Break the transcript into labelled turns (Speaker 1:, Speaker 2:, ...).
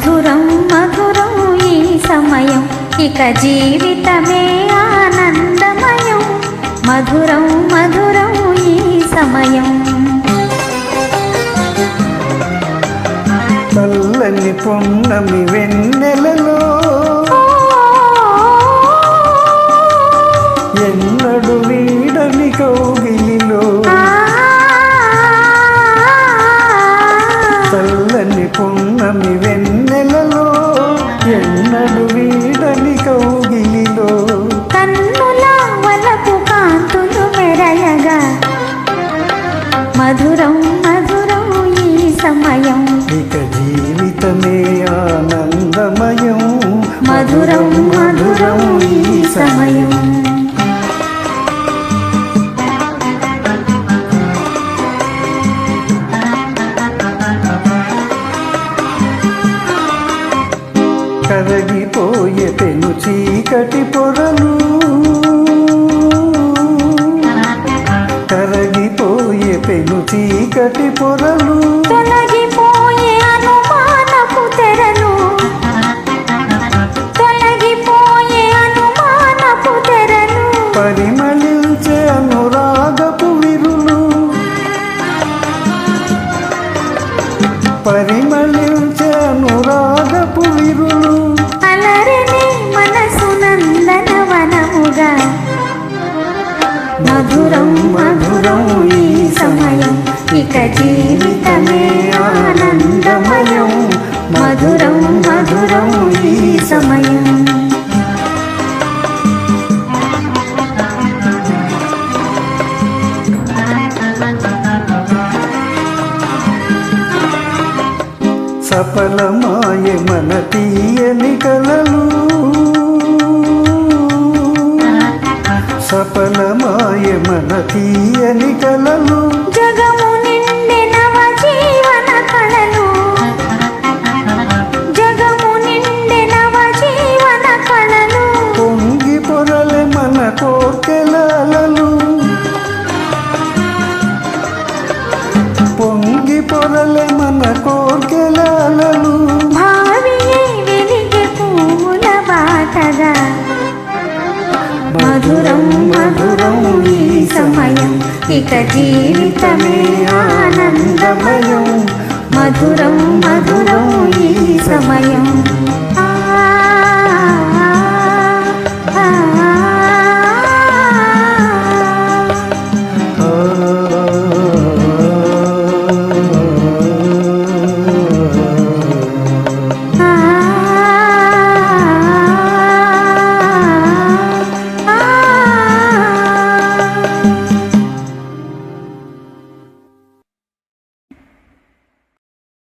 Speaker 1: మధురం మధురం ఈ సమయం. ఇక జీవితమే ఆనందమయం. మధురం మధురం ఈ సమయం.
Speaker 2: చల్లని పొన్నమి వెన్నెలలో ఎన్నడు వీడని కౌగిలిలో పొన్నమి వెన్నెలలో
Speaker 1: మధురం మధురం ఈ సమయం.
Speaker 2: కరగిపోయే పెను చీకటి పొరలు. కరగిపోయే పెను చీకటి పొరలు. పరిమళించే అనురాగపు విరులు. పరిమళించే అనురాగపు విరులు.
Speaker 1: అలరని మనసు నందనవనముగా. మధురం మధురం ఈ సమయం. ఇక జీవి
Speaker 2: సఫలమాయ మన తీయని కలలు. సఫలమాయ మన తీయని కలలు.
Speaker 1: జగం
Speaker 2: పొంగి పొరలే మన కోర్కెలలు
Speaker 1: భావియే వెలిగే పూల బాటగా. మధురం మధురం ఈ సమయం ఇక జీవితమే